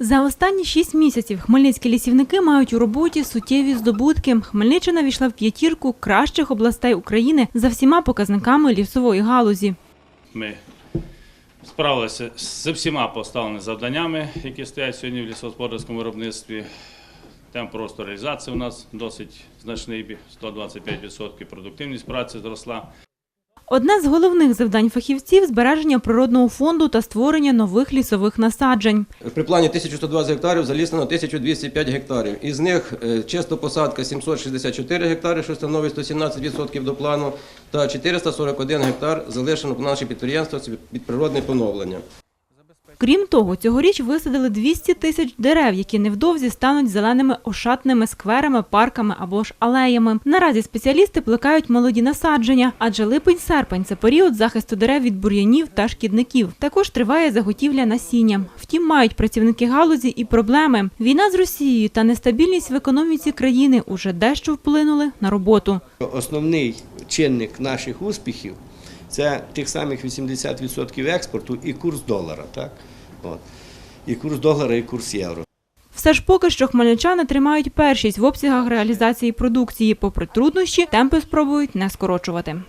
За останні шість місяців хмельницькі лісівники мають у роботі суттєві здобутки. Хмельниччина війшла в п'ятірку кращих областей України за всіма показниками лісової галузі. Ми справилися з всіма поставленими завданнями, які стоять сьогодні в лісогосподарському виробництві. Темп просто реалізації у нас досить значний, 125% продуктивність праці зросла. Одне з головних завдань фахівців збереження природного фонду та створення нових лісових насаджень. При плані 1120 гектарів заліснено 1205 гектарів. Із них е, чисто посадка 764 гектари, що становить 117% до плану, та 441 гектар залишено по наше підприємство під природне поновлення. Крім того, цьогоріч висадили 200 тисяч дерев, які невдовзі стануть зеленими ошатними скверами, парками або ж алеями. Наразі спеціалісти плекають молоді насадження, адже липень-серпень це період захисту дерев від бур'янів та шкідників. Також триває заготівля насіння. Втім, мають працівники галузі і проблеми. Війна з Росією та нестабільність в економіці країни уже дещо вплинули на роботу. Основний чинник наших успіхів це тих самих 80% експорту і курс долара. Так? От. І курс долара, і курс євро. Все ж поки що хмельничани тримають першість в обсягах реалізації продукції. Попри труднощі, темпи спробують не скорочувати.